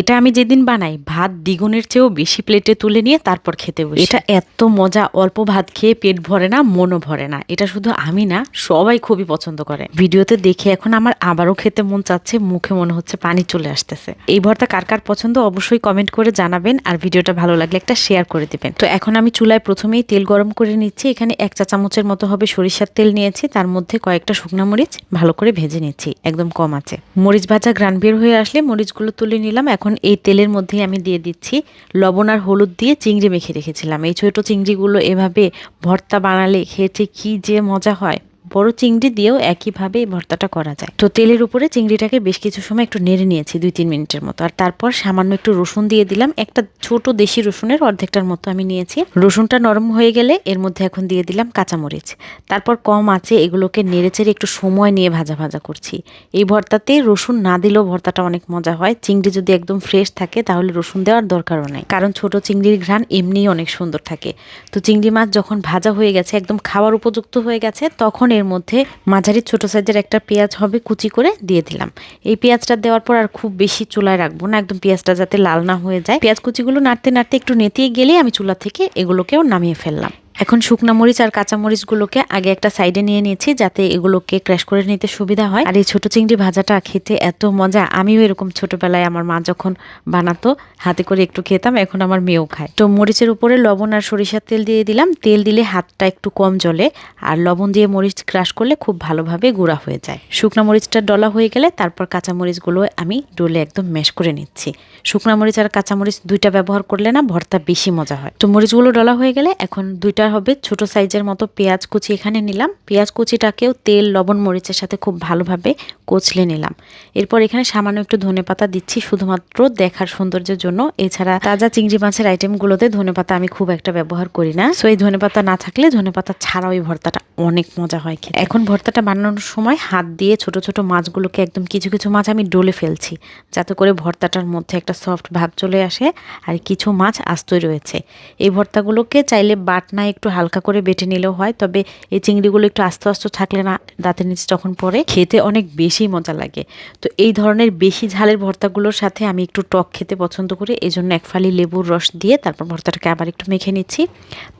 এটা আমি যেদিন বানাই, ভাত দ্বিগুণের চেয়েও বেশি প্লেটে তুলে নিয়ে তারপর খেতে বসি। এটা এত মজা, অল্প ভাত খেয়ে পেট ভরে না, মনও ভরে না। এটা শুধু আমি না, সবাই খুবই পছন্দ করে। ভিডিওতে দেখে এখন আমার আবারও খেতে মন চাচ্ছে, মুখে মনে হচ্ছে পানি চলে আসতেছে। এই ভর্তা কার কার পছন্দ অবশ্যই কমেন্ট করে জানাবেন, আর ভিডিওটা ভালো লাগলে একটা শেয়ার করে দিবেন। তো এখন আমি চুলায় প্রথমেই তেল গরম করে নিচ্ছি। এখানে এক চা চামচের মতো হবে সরিষার তেল নিয়েছি। তার মধ্যে কয়েকটা শুকনা মরিচ ভালো করে ভেজে নিচ্ছি, একদম কম আছে। মরিচ ভাজা গ্রান বের হয়ে আসলে মরিচগুলো তুলে নিলাম। এখন এই তেলের মধ্যেই আমি দিয়ে দিচ্ছি লবণ আর হলুদ দিয়ে চিংড়ি মেখে রেখেছিলাম। এই ছোটো চিংড়িগুলো এভাবে ভর্তা বানালে খেয়েছে কি যে মজা হয়। বড় চিংড়ি দিয়েও একইভাবে এই ভর্তাটা করা যায়। তো তেলের উপরে চিংড়িটাকে বেশ কিছু সময় একটু নেড়ে নিয়েছি দুই তিন মিনিটের মতো। আর তারপর সামান্য একটু রসুন দিয়ে দিলাম। একটা ছোট দেশি রসুনের অর্ধেকটার মতো আমি নিয়েছি। রসুনটা নরম হয়ে গেলে এর মধ্যে এখন দিয়ে দিলাম কাঁচামরিচ। তারপর কম আছে, এগুলোকে নেড়েচেড়ে একটু সময় নিয়ে ভাজা ভাজা করছি। এই ভর্তাতে রসুন না দিলেও ভর্তাটা অনেক মজা হয়। চিংড়ি যদি একদম ফ্রেশ থাকে, তাহলে রসুন দেওয়ার দরকারও নেই। কারণ ছোট চিংড়ির ঘ্রাণ এমনিই অনেক সুন্দর থাকে। তো চিংড়ি মাছ যখন ভাজা হয়ে গেছে, একদম খাওয়ার উপযুক্ত হয়ে গেছে, তখন এর মধ্যে মাঝারি ছোট সাইজের একটা পেঁয়াজ হবে, কুচি করে দিয়ে দিলাম। এই পেঁয়াজটা দেওয়ার পর আর খুব বেশি চুলায় রাখব না, একদম পেঁয়াজটা যাতে লাল না হয়ে যায়। পেঁয়াজ কুচিগুলো নাড়তে নাড়তে একটু নেতিয়ে গেলে আমি চুলা থেকে এগুলোকেও নামিয়ে ফেললাম। এখন শুকনো মরিচ আর কাঁচা মরিচগুলোকে আগে একটা সাইডে নিয়ে নিয়েছি যাতে এগুলোকে ক্র্যাশ করে নিতে সুবিধা হয়। আর এই ছোট চিংড়ি ভাজাটা খেতে এত মজা। আমিও এরকম ছোটবেলায় আমার মা যখন বানাতো, হাতে করে একটু খেতাম, এখন আমার মেয়েও খায়। তো মরিচের উপরে লবণ আর সরিষার তেল দিয়ে দিলাম। তেল দিলে হাতটা একটু কম জ্বলে আর লবণ দিয়ে মরিচ ক্রাশ করলে খুব ভালোভাবে গুঁড়া হয়ে যায়। শুকনো মরিচটা ডলা হয়ে গেলে তারপর কাঁচা মরিচগুলো আমি ডলে একদম ম্যাশ করে নিচ্ছি। শুকনো মরিচ আর কাঁচা মরিচ দুইটা ব্যবহার করলে না ভর্তা বেশি মজা হয়। তো মরিচগুলো ডলা হয়ে গেলে এখন দুইটা হবে ছোট সাইজের মতো পেঁয়াজ কুচি এখানে নিলাম। পেঁয়াজ কুচিটাকেও তেল, লবণ, মরিচের সাথে খুব ভালোভাবে কচলে নিলাম। এরপর এখানে সামান্য একটু ধনেপাতা দিচ্ছি শুধুমাত্র দেখার সৌন্দর্যের জন্য। এছাড়া তাজা চিংড়ি মাছের আইটেমগুলোতে ধনেপাতা আমি খুব একটা ব্যবহার করি না। সো এই ধনেপাতা না থাকলে ধনেপাতা ছাড়াও এই ভর্তাটা অনেক মজা হয় খেতে। এখন ভর্তাটা বানানোর সময় হাত দিয়ে ছোট ছোট মাছগুলোকে একদম কিছু কিছু মাছ আমি ডলে ফেলছি, যাতে করে ভর্তাটার মধ্যে একটা সফট ভাব চলে আসে। আর কিছু মাছ আস্তই রয়েছে। এই ভর্তাগুলোকে চাইলে বাটনা একটু হালকা করে বেটে নিলেও হয়, তবে এই চিংড়িগুলো একটু আস্তে আস্তে থাকলে না দাঁতের নিচে যখন পরে খেতে অনেক বেশি মজা লাগে। তো এই ধরনের বেশি ঝালের ভর্তাগুলোর সাথে আমি একটু টক খেতে পছন্দ করি এই জন্য এক ফালি লেবুর রস দিয়ে তারপর ভর্তাটাকে আবার একটু মেখে নিচ্ছি।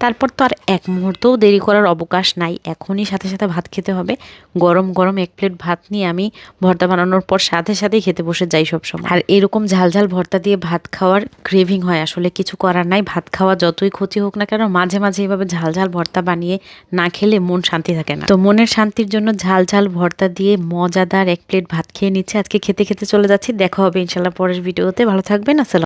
তারপর তো আর এক মুহূর্তও দেরি করার অবকাশ নাই, এখনই সাথে সাথে ভাত খেতে হবে। গরম গরম এক প্লেট ভাত নিয়ে আমি ভর্তা বানানোর পর সাথে সাথেই খেতে বসে যাই সবসময়। আর এরকম ঝাল ঝাল ভর্তা দিয়ে ভাত খাওয়ার ক্রেভিং হয়, আসলে কিছু করার নাই, ভাত খাওয়া যতই ক্ষতি হোক না কেন, মাঝে মাঝে এভাবে ঝাল ঝাল ভর্তা বানিয়ে না খেলে মন শান্তি থাকে না। তো মনের শান্তির জন্য ঝাল ঝাল ভর্তা দিয়ে মজাদার এক প্লেট ভাত খেয়ে নিচ্ছে। আজকে খেতে খেতে চলে যাচ্ছি। দেখা হবে ইনশাল্লাহ পরের ভিডিওতে। ভালো থাকবেন। আসসালাম